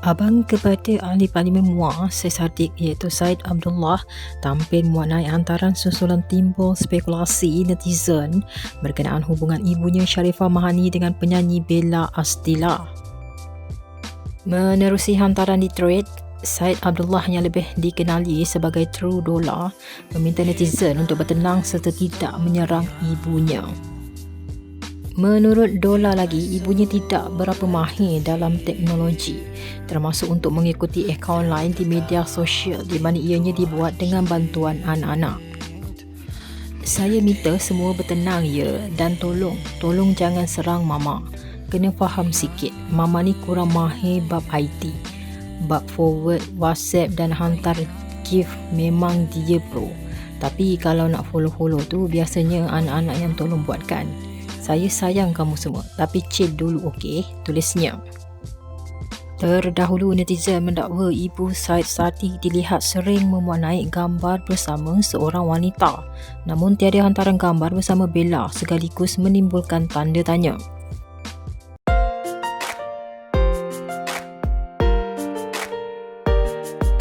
Abang kepada ahli parlimen MUA sesadik iaitu Said Abdullah tampil mewarnai hantaran susulan timbul spekulasi netizen berkenaan hubungan ibunya Sharifah Mahani dengan penyanyi Bella Astila. Menerusi hantaran di thread, Said Abdullah yang lebih dikenali sebagai True Dollar meminta netizen untuk bertenang serta tidak menyerang ibunya. Menurut Dola lagi, ibunya tidak berapa mahir dalam teknologi termasuk untuk mengikuti akaun lain di media sosial di mana ianya dibuat dengan bantuan anak-anak. Saya minta semua bertenang ya dan tolong, tolong jangan serang mama. Kena faham sikit, mama ni kurang mahir bab IT. Bab forward, WhatsApp dan hantar gift memang dia pro. Tapi kalau nak follow-follow tu biasanya anak-anak yang tolong buatkan. Saya sayang kamu semua Tapi chill dulu okey Tulisnya Terdahulu netizen mendakwa ibu Said Sati dilihat sering memuat naik gambar bersama seorang wanita. Namun tiada hantaran gambar bersama Bella sekaligus menimbulkan tanda tanya.